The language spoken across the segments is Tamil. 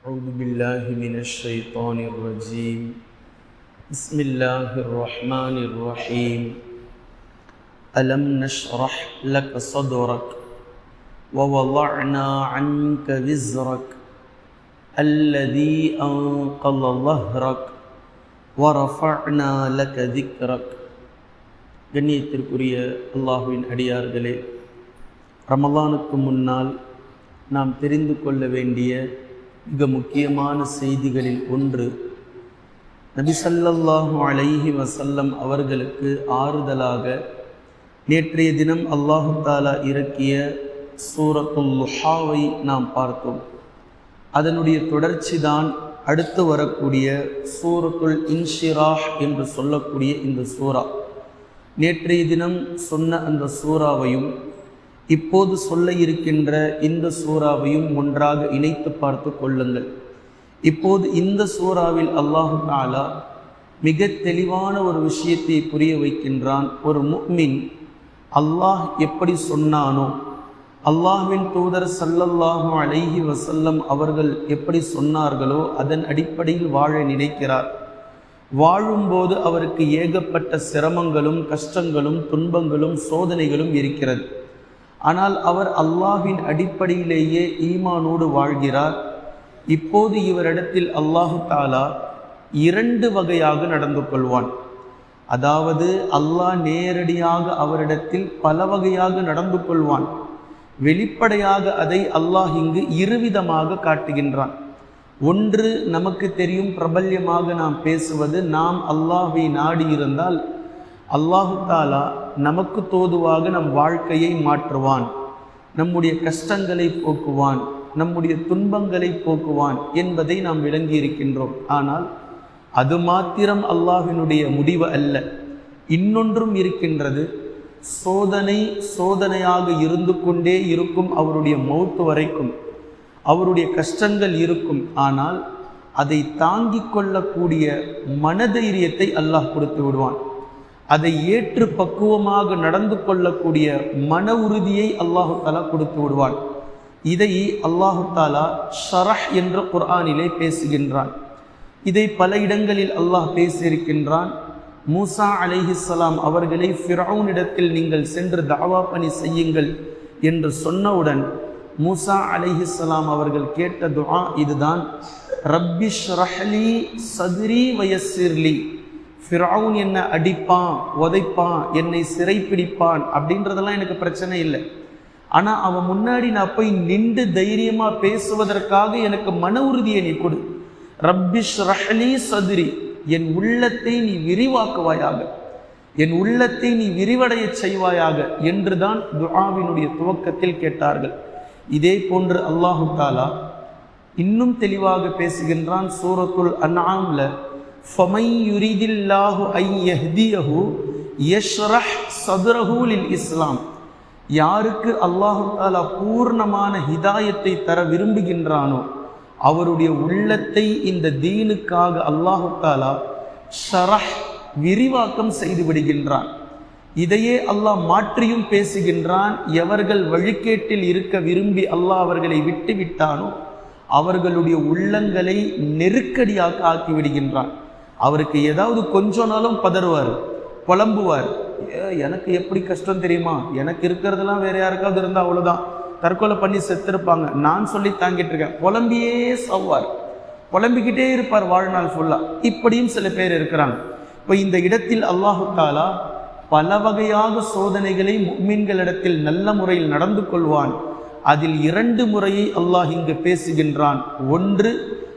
أعوذ بالله من الشيطان الرجيم بسم الله الرحمن الرحيم ألم نشرح لك صدرك ووضعنا عنك وزرك الذي أنقض ظهرك ورفعنا لك ذكرك கண்ணியத்திற்குரிய அல்லாஹுவின் அடியார்களே ரமலானுக்கு முன்னால் நாம் தெரிந்து கொள்ள வேண்டிய மிக முக்கியமான செய்திகளில் ஒன்று. நபிசல்லாஹு அலைஹி வசல்லம் அவர்களுக்கு ஆறுதலாக நேற்றைய தினம் அல்லாஹு தாலா இறக்கிய சூரத்துல் லுஹாவை நாம் பார்த்தோம். அதனுடைய தொடர்ச்சி தான் அடுத்து வரக்கூடிய சூரத்துல் இன்ஷிராஹ் என்று சொல்லக்கூடிய இந்த சூரா. நேற்றைய தினம் சொன்ன அந்த சூறாவையும் இப்போது சொல்ல இருக்கின்ற இந்த சூறாவையும் ஒன்றாக இணைத்து பார்த்து கொள்ளுங்கள். இப்போது இந்த சூறாவில் அல்லாஹு தாலா மிக தெளிவான ஒரு விஷயத்தை புரிய வைக்கின்றான். ஒரு முக்மின் அல்லாஹ் எப்படி சொன்னானோ அல்லாஹ்வின் தூதர் சல்லல்லாஹு அலைஹி வசல்லம் அவர்கள் எப்படி சொன்னார்களோ அதன் அடிப்படையில் வாழ நினைக்கிறார். வாழும்போது அவருக்கு ஏகப்பட்ட சிரமங்களும் கஷ்டங்களும் துன்பங்களும் சோதனைகளும் இருக்கிறது. ஆனால் அவர் அல்லாஹின் அடிப்படையிலேயே ஈமானோடு வாழ்கிறார். இப்போது இவரிடத்தில் அல்லாஹு தாலா இரண்டு வகையாக நடந்து கொள்வான். அதாவது அல்லாஹ் நேரடியாக அவரிடத்தில் பல வகையாக நடந்து கொள்வான். வெளிப்படையாக அதை அல்லாஹ் இங்கு இருவிதமாக காட்டுகின்றான். ஒன்று நமக்கு தெரியும் பிரபல்யமாக நாம் பேசுவது நாம் அல்லாஹை நாடி இருந்தால் அல்லாஹு தாலா நமக்கு தோதுவாக நம் வாழ்க்கையை மாற்றுவான். நம்முடைய கஷ்டங்களை போக்குவான். நம்முடைய துன்பங்களை போக்குவான் என்பதை நாம் விளங்கி இருக்கின்றோம். ஆனால் அது மாத்திரம் அல்லாஹினுடைய முடிவு அல்ல. இன்னொன்றும் இருக்கின்றது. சோதனை சோதனையாக இருந்து கொண்டே இருக்கும் அவருடைய மௌத்து வரைக்கும். அவருடைய கஷ்டங்கள் இருக்கும். ஆனால் அதை தாங்கிக் கொள்ளக்கூடிய மனதைரியத்தை அல்லாஹ் கொடுத்து விடுவான். அதை ஏற்று பக்குவமாக நடந்து கொள்ளக்கூடிய மன உறுதியை அல்லாஹு தாலா கொடுத்து விடுவான். இதை அல்லாஹு தாலா ஷரஹ் என்ற குர்ஆனிலே பேசுகின்றான். இதை பல இடங்களில் அல்லாஹ் பேசியிருக்கின்றான். மூசா அலைஹிஸ்ஸலாம் அவர்களை ஃபிரௌனிடத்தில் நீங்கள் சென்று தாவா பணி செய்யுங்கள் என்று சொன்னவுடன் மூசா அலைஹிஸ்ஸலாம் அவர்கள் கேட்ட துஆ இதுதான். ரப்பி ரஹ்லி சதுரி வயசிர்லி ஃபிரௌன் என்னை அடிப்பான் உதைப்பான் என்னை சிறைப்பிடிப்பான் அப்படின்றதெல்லாம் எனக்கு பிரச்சனை இல்லை. ஆனால் அவன் முன்னாடி நான் போய் நின்று தைரியமாக பேசுவதற்காக எனக்கு மன உறுதியை நீ கொடு. ரப்பிஷ் ரஹலி சதுரி என் உள்ளத்தை நீ விரிவாக்குவாயாக. என் உள்ளத்தை நீ விரிவடைய செய்வாயாக என்றுதான் துஆவினுடைய துவக்கத்தில் கேட்டார்கள். இதே போன்று அல்லாஹு தாலா இன்னும் தெளிவாக பேசுகின்றான் சூரத்துல் அன்ஆம்ல. ஃபமை யுரிதில்லாஹு யஹ்தியஹு யஷ்ரஹ் சதுரஹு லில் இஸ்லாம் யாருக்கு அல்லாஹு தாலா பூர்ணமான ஹிதாயத்தை தர விரும்புகின்றானோ அவருடைய உள்ளத்தை இந்த தீனுக்காக அல்லாஹு தாலா ஷரஹ் விரிவாக்கம் செய்து விடுகின்றான். இதையே அல்லாஹ் மாற்றியும் பேசுகின்றான். எவர்கள் வழிகேட்டில் இருக்க விரும்பி அல்லாஹ் அவர்களை விட்டு விட்டானோ அவர்களுடைய உள்ளங்களை நெருக்கடியாக ஆக்கிவிடுகின்றான். அவருக்கு ஏதாவது கொஞ்ச நாளும் பதறுவார் புலம்புவார். எனக்கு எப்படி கஷ்டம் தெரியுமா? எனக்கு இருக்கிறதெல்லாம் வேற யாருக்காவது இருந்தால் அவ்வளோதான் தற்கொலை பண்ணி செத்துருப்பாங்க. நான் சொல்லி தாங்கிட்டு இருக்கேன். புலம்பியே சவ்வார் புலம்பிக்கிட்டே இருப்பார் வாழ்நாள் ஃபுல்லாக இப்படியும் சில பேர் இருக்கிறாங்க. இப்போ இந்த இடத்தில் அல்லாஹு தாலா பல வகையாக சோதனைகளை மீன்களிடத்தில் நல்ல முறையில் நடந்து கொள்வான். அதில் இரண்டு முறையை அல்லாஹ் இங்கு பேசுகின்றான். ஒன்று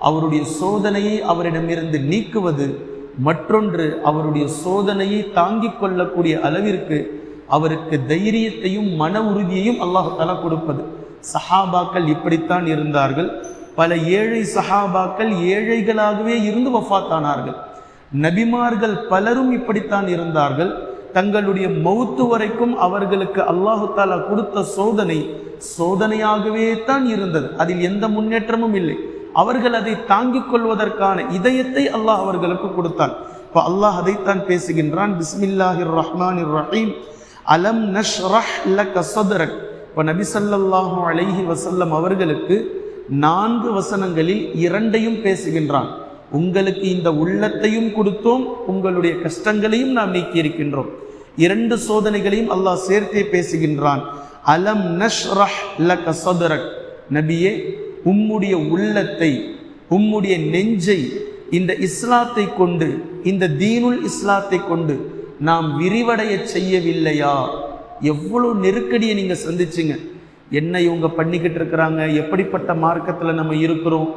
அவருடைய சோதனையை அவரிடமிருந்து நீக்குவது மற்றொன்று அவருடைய சோதனையை தாங்கிக் கொள்ளக்கூடிய அளவிற்கு அவருக்கு தைரியத்தையும் மன உறுதியையும் அல்லாஹால கொடுப்பது. சஹாபாக்கள் இப்படித்தான் இருந்தார்கள். பல ஏழை சஹாபாக்கள் ஏழைகளாகவே இருந்து வஃத்தானார்கள். நபிமார்கள் பலரும் இப்படித்தான் இருந்தார்கள். தங்களுடைய மௌத்து வரைக்கும் அவர்களுக்கு அல்லாஹு தாலா கொடுத்த சோதனை சோதனையாகவே தான் இருந்தது. அதில் எந்த முன்னேற்றமும் இல்லை. அவர்கள் அதை தாங்கிக் கொள்வதற்கான இதயத்தை அல்லாஹ் அவர்களுக்கு கொடுத்தான். இப்போ அல்லாஹ் அதைத்தான் பேசுகின்றான் பிஸ்மில்லாஹிர் ரஹ்மான் ரஹீம் அலம் நஷ்ரஹ் லக சதுரக். இப்போ நபி சல்லாஹூ அலைஹி வசல்லம் அவர்களுக்கு நான்கு வசனங்களில் இரண்டையும் பேசுகின்றான். உங்களுக்கு இந்த உள்ளத்தையும் கொடுத்தோம் உங்களுடைய கஷ்டங்களையும் நாம் நீக்கி இருக்கின்றோம் இரண்டு சோதனைகளையும் அல்லாஹ் சேர்த்தே பேசுகின்றான். அலம் நஷ்ரஹ் லக சதுரக். நபியே உம்முடைய உள்ளத்தை உம்முடைய நெஞ்சை இந்த இஸ்லாத்தை கொண்டு இந்த தீனுல் இஸ்லாத்தை கொண்டு நாம் விரிவடைய செய்யவில்லையா? எவ்வளவு நெருக்கடியை நீங்க சந்திச்சிங்க. என்ன இவங்க பண்ணிக்கிட்டு இருக்கிறாங்க எப்படிப்பட்ட மார்க்கத்தில் நம்ம இருக்கிறோம்?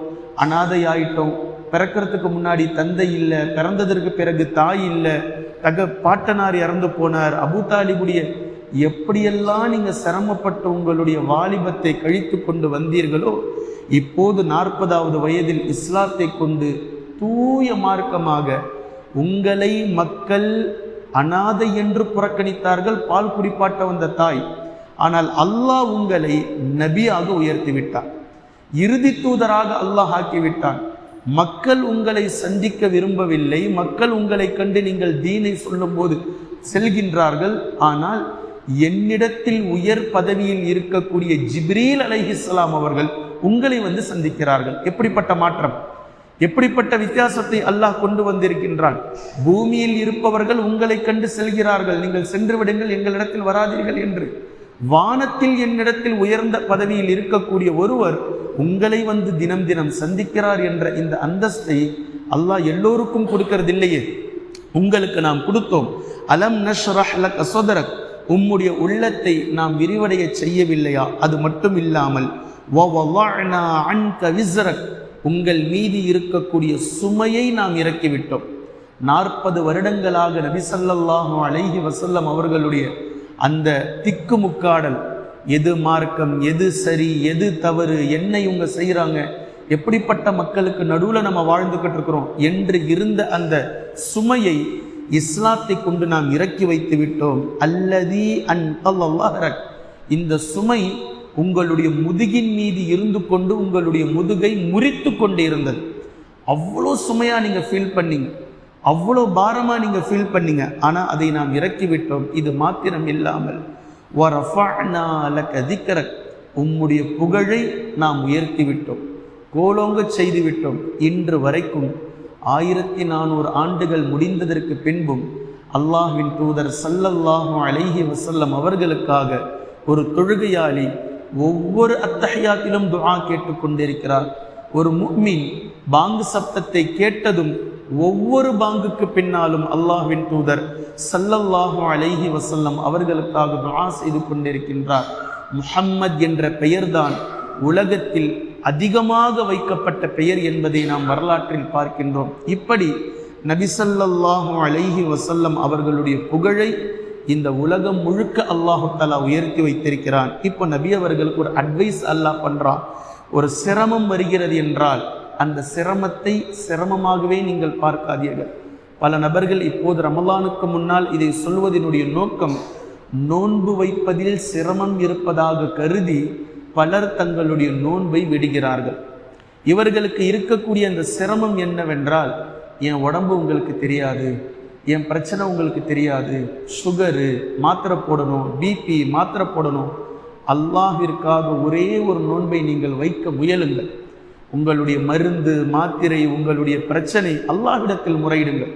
அனாதை ஆயிட்டோம் பிறக்கிறதுக்கு முன்னாடி தந்தை இல்லை பிறந்ததற்கு பிறகு தாய் இல்லை தக பாட்டனார் இறந்து போனார். அபு தாலிபுடைய எப்படியெல்லாம் நீங்க சிரமப்பட்டு உங்களுடைய வாலிபத்தை கழித்து கொண்டு வந்தீர்களோ இப்போது நாற்பதாவது வயதில் இஸ்லாத்தை கொண்டு தூய மார்க்கமாக உங்களை மக்கள் அனாதை என்று புறக்கணித்தார்கள் பால் குறிப்பாட்ட வந்த தாய். ஆனால் அல்லாஹ் உங்களை நபியாக உயர்த்தி விட்டான். இறுதி தூதராக அல்லாஹ் ஆக்கிவிட்டான் மக்கள் உங்களை சந்திக்க விரும்பவில்லை மக்கள் உங்களை கண்டு நீங்கள் தீனை சொல்லும்போது செல்கின்றார்கள். ஆனால் என்னிடத்தில் உயர் பதவியில் இருக்கக்கூடிய ஜிப்ரீல் அலைஹிஸ்ஸலாம் அவர்கள் உங்களை வந்து சந்திக்கிறார்கள். எப்படிப்பட்ட மாற்றம்? எப்படிப்பட்ட வித்தியாசத்தை அல்லாஹ் கொண்டு வந்திருக்கின்றான்? பூமியில் இருப்பவர்கள் உங்களை கண்டு செல்கிறார்கள். நீங்கள் சென்று விடுங்கள் எங்களிடத்தில் வராதீர்கள் என்று. வானத்தில் என்னிடத்தில் உயர்ந்த பதவியில் இருக்கக்கூடிய ஒருவர் உங்களை வந்து தினம் தினம் சந்திக்கிறார் என்ற இந்த அந்தஸ்தை அல்லாஹ் எல்லோருக்கும் கொடுக்கறதில்லையே. உங்களுக்கு நாம் கொடுத்தோம். அலம் நஷ்ரஹ் அலக் அசோதரக் உம்முடைய உள்ளத்தை நாம் விரிவடைய செய்யவில்லையா? அது மட்டும் இல்லாமல் உங்கள் மீதி இருக்கக்கூடிய சுமையை நாம் இறக்கிவிட்டோம். நாற்பது வருடங்களாக நபிசல்லாஹு அழகி வசல்லம் அவர்களுடைய அந்த திக்குமுக்காடல் எது மார்க்கம் எது சரி எது தவறு என்ன இவங்க செய்கிறாங்க எப்படிப்பட்ட மக்களுக்கு நடுவில் நம்ம வாழ்ந்துக்கிட்டு இருக்கிறோம் என்று இருந்த அந்த சுமையை இஸ்லாத்தை கொண்டு நாம் இறக்கி வைத்து விட்டோம். அல்லதி அன் அல்லாஹரக் இந்த சுமை உங்களுடைய முதுகின் மீது இருந்து கொண்டு உங்களுடைய முதுகை முறித்து கொண்டு இருந்தது. அவ்வளோ சுமையாக நீங்கள் ஃபீல் பண்ணீங்க. அவ்வளோ பாரமாக நீங்கள் ஃபீல் பண்ணீங்க. ஆனால் அதை நாம் இறக்கி விட்டோம். இது மாத்திரம் இல்லாமல். கதிக்கரக் உம்முடைய புகழை நாம் உயர்த்தி விட்டோம். கோலோங்க செய்து விட்டோம். இன்று வரைக்கும் ஆயிரத்தி நானூறு ஆண்டுகள் முடிந்ததற்கு பின்பும் அல்லாஹின் தூதர் சல்லல்லாஹு அலைஹி வசல்லம் அவர்களுக்காக ஒரு தொழுகையாளி ஒவ்வொரு அத்தஹியாத்திலும் துஆ கேட்டுக்கொண்டிருக்கிறார் ஒரு முக்மின் பாங்கு சப்தத்தை கேட்டதும் ஒவ்வொரு பாங்குக்கு பின்னாலும் அல்லாஹ்வின் தூதர் சல்லல்லாஹு அலைஹி வசல்லம் அவர்களுக்காக துஆ செய்து கொண்டிருக்கின்றார். முஹம்மத் என்ற பெயர்தான் உலகத்தில் அதிகமாக வைக்கப்பட்ட பெயர் என்பதை நாம் வரலாற்றில் பார்க்கின்றோம். இப்படி நபிசல்லாஹு அலைஹி வசல்லம் அவர்களுடைய புகழை இந்த உலகம் முழுக்க அல்லாஹு உயர்த்தி வைத்திருக்கிறான். இப்போ நபி அவர்களுக்கு ஒரு அட்வைஸ் அல்லாஹ் பண்ணுறான் ஒரு சிரமம் வருகிறது என்றால் அந்த சிரமத்தை சிரமமாகவே நீங்கள் பார்க்காதீர்கள். பல நபர்கள் இப்போது ரமலானுக்கு முன்னால் இதை சொல்வதனுடைய நோக்கம் நோன்பு வைப்பதில் சிரமம் இருப்பதாக கருதி பலர் தங்களுடைய நோன்பை விடுகிறார்கள். இவர்களுக்கு இருக்கக்கூடிய அந்த சிரமம் என்னவென்றால் என் உடம்பு உங்களுக்கு தெரியாது என் பிரச்சனை உங்களுக்கு தெரியாது சுகரு மாத்திரை போடணும் பிபி மாத்திரை போடணும். அல்லாஹிற்காக ஒரே ஒரு நோன்பை நீங்கள் வைக்க முயலுங்கள். உங்களுடைய மருந்து மாத்திரை உங்களுடைய பிரச்சனை அல்லாஹ்விடத்தில் முறையிடுங்கள்.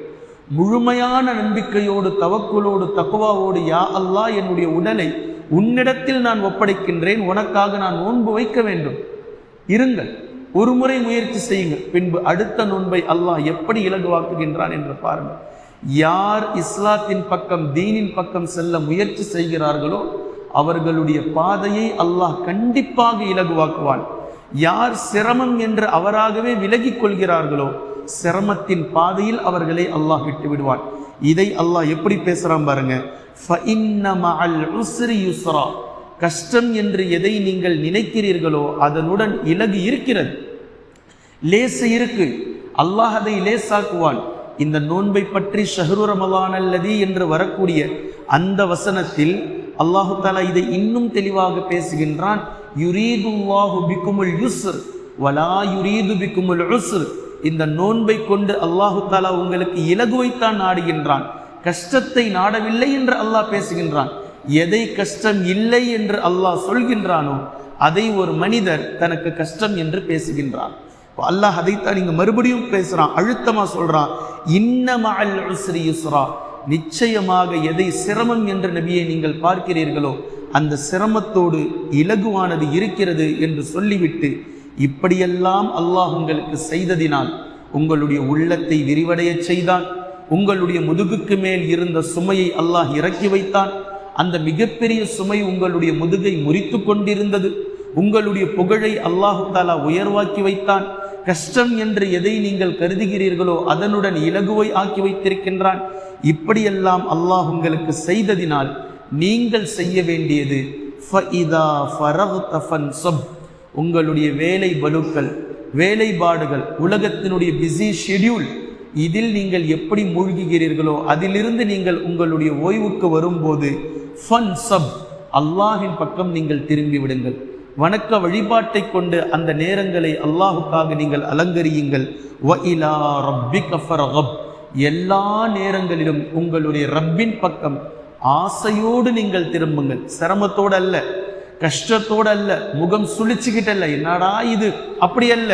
முழுமையான நம்பிக்கையோடு தவக்குலோடு தக்குவாவோடு யா அல்லாஹ் என்னுடைய உடலை உன்னிடத்தில் நான் ஒப்படைக்கின்றேன் உனக்காக நான் நோன்பு வைக்க வேண்டும். இருங்கள் ஒரு முறை முயற்சி செய்யுங்கள். பின்பு அடுத்த நோன்பை அல்லாஹ் எப்படி இலகுவாக்குகின்றான் என்று பாருங்கள். யார் இஸ்லாத்தின் பக்கம் தீனின் பக்கம் செல்ல முயற்சி செய்கிறார்களோ அவர்களுடைய பாதையை அல்லாஹ் கண்டிப்பாக இலகுவாக்குவான். யார் சிரமம் என்று அவராகவே விலகிக் கொள்கிறார்களோ சிரமத்தின் பாதையில் அவர்களை அல்லாஹ் விட்டு விடுவான் இதை அல்லாஹ் எப்படி பேசுகிறான் பாருங்க. யுஸ்ரா. கஷ்டம் என்று எதை நீங்கள் நினைக்கிறீர்களோ அதனுடன் இலகு இருக்கிறது. லேசு இருக்கு. அல்லாஹ் அதை லேசாக்குவான். இந்த நோன்பை பற்றி ஷஹரு ரமலான் அல்லதி என்று வரக்கூடிய அந்த வசனத்தில் அல்லாஹு தாலா இதை இன்னும் தெளிவாக பேசுகின்றான். யுரீதுல்லாஹு பிக்குமுல் யுஸ்ர். வலா யுரீது பிக்குமுல் உஸ்ர். இந்த நோன்பை கொண்டு அல்லாஹு தாலா உங்களுக்கு இலகுவைத்தான் நாடுகின்றான். கஷ்டத்தை நாடவில்லை என்று அல்லாஹ் பேசுகின்றான். எதை கஷ்டம் இல்லை என்று அல்லாஹ் சொல்கின்றானோ அதை ஒரு மனிதர் தனக்கு கஷ்டம் என்று பேசுகின்றான். அல்லாஹ் அதைத்தான் இங்க மறுபடியும் பேசுறான் அழுத்தமா சொல்றான். இன்னமஅல் உஸ்ரி யுஸ்ரா. நிச்சயமாக எதை சிரமம் என்ற நபியை நீங்கள் பார்க்கிறீர்களோ அந்த சிரமத்தோடு இலகுவானது இருக்கிறது என்று சொல்லிவிட்டு இப்படியெல்லாம் அல்லாஹ் உங்களுக்கு செய்ததினால் உங்களுடைய உள்ளத்தை விரிவடையச் செய்தான். உங்களுடைய முதுகுக்கு மேல் இருந்த சுமையை அல்லாஹ் இறக்கி வைத்தான். அந்த மிகப்பெரிய சுமை உங்களுடைய முதுகை முறித்து கொண்டிருந்தது. உங்களுடைய புகழை அல்லாஹு தாலா உயர்வாக்கி வைத்தான். கஷ்டம் என்று எதை நீங்கள் கருதுகிறீர்களோ அதனுடன் இலகுவை ஆக்கி வைத்திருக்கின்றான். இப்படியெல்லாம் அல்லாஹ் உங்களுக்கு செய்ததினால் நீங்கள் செய்ய வேண்டியது ஃபஇதா தஃபன் சப் உங்களுடைய வேலை பலுக்கள் வேலைப்பாடுகள் உலகத்தினுடைய பிஸி ஷெட்யூல் இதில் நீங்கள் எப்படி மூழ்குகிறீர்களோ அதிலிருந்து நீங்கள் உங்களுடைய ஓய்வுக்கு வரும்போது ஃபன் சப் அல்லாஹின் பக்கம் நீங்கள் திரும்பி விடுங்கள். வணக்க வழிபாட்டை கொண்டு அந்த நேரங்களை அல்லாஹுக்காக நீங்கள் அலங்கரியுங்கள். எல்லா நேரங்களிலும் உங்களுடைய ரப்பின் பக்கம் ஆசையோடு நீங்கள் திரும்புங்கள். சிரமத்தோடு அல்ல கஷ்டத்தோடு அல்ல முகம் சுழிச்சுக்கிட்டு அல்ல என்னடா இது? அப்படி அல்ல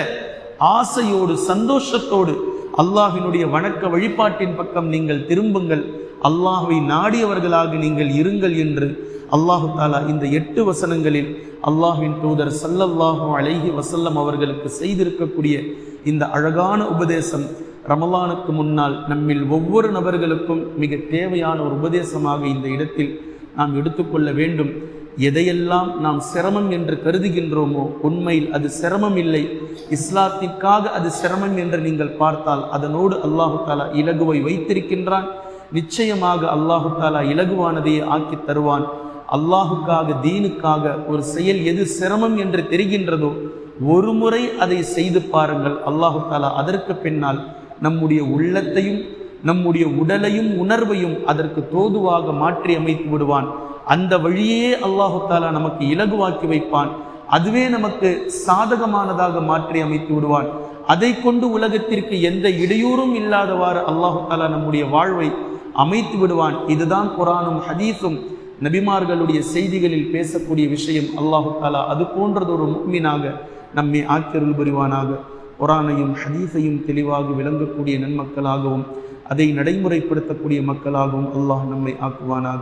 ஆசையோடு சந்தோஷத்தோடு அல்லாஹினுடைய வணக்க வழிபாட்டின் பக்கம் நீங்கள் திரும்புங்கள். அல்லாஹை நாடியவர்களாக நீங்கள் இருங்கள் என்று அல்லாஹு தாலா இந்த எட்டு வசனங்களில் அல்லாஹின் தூதர் சல்லல்லாஹு அலைஹி வசல்லம் அவர்களுக்கு செய்திருக்கக்கூடிய இந்த அழகான உபதேசம் ரமலானுக்கு முன்னால் நம்மில் ஒவ்வொரு நபர்களுக்கும் மிக தேவையான ஒரு உபதேசமாக இந்த இடத்தில் நாம் எடுத்துக்கொள்ள வேண்டும். எதையெல்லாம் நாம் சிரமம் என்று கருதுகின்றோமோ உண்மையில் அது சிரமம் இல்லை இஸ்லாத்திற்காக அது சிரமம் என்று நீங்கள் பார்த்தால் அதனோடு அல்லாஹு தாலா இலகுவை வைத்திருக்கின்றான். நிச்சயமாக அல்லாஹு தாலா இலகுவானதையே ஆக்கி தருவான். அல்லாஹுக்காக தீனுக்காக ஒரு செயல் எது சிரமம் என்று தெரிகின்றதோ ஒரு முறை அதை செய்து பாருங்கள். அல்லாஹு தாலா அதற்கு பின்னால் நம்முடைய உள்ளத்தையும் நம்முடைய உடலையும் உணர்வையும் அதற்கு தோதுவாக மாற்றி அமைத்து விடுவான். அந்த வழியே அல்லாஹு தாலா நமக்கு இலகுவாக்கி வைப்பான். அதுவே நமக்கு சாதகமானதாக மாற்றி அமைத்து விடுவான். அதை கொண்டு உலகத்திற்கு எந்த இடையூறும் இல்லாதவாறு அல்லாஹு தாலா நம்முடைய வாழ்வை அமைத்து விடுவான். இதுதான் குரானும் ஹதீஸும். நபிமார்களுடைய செய்திகளில் பேசக்கூடிய விஷயம் அல்லாஹு தாலா அது போன்றதொரு முக்மீனாக நம்மை ஆக்கியருள் புரிவானாக. குரானையும் ஹதீஸையும் தெளிவாக விளங்கக்கூடிய நன்மக்களாகவும் அதை நடைமுறைப்படுத்தக்கூடிய மக்களாகவும் அல்லாஹ் நம்மை ஆக்குவானாக.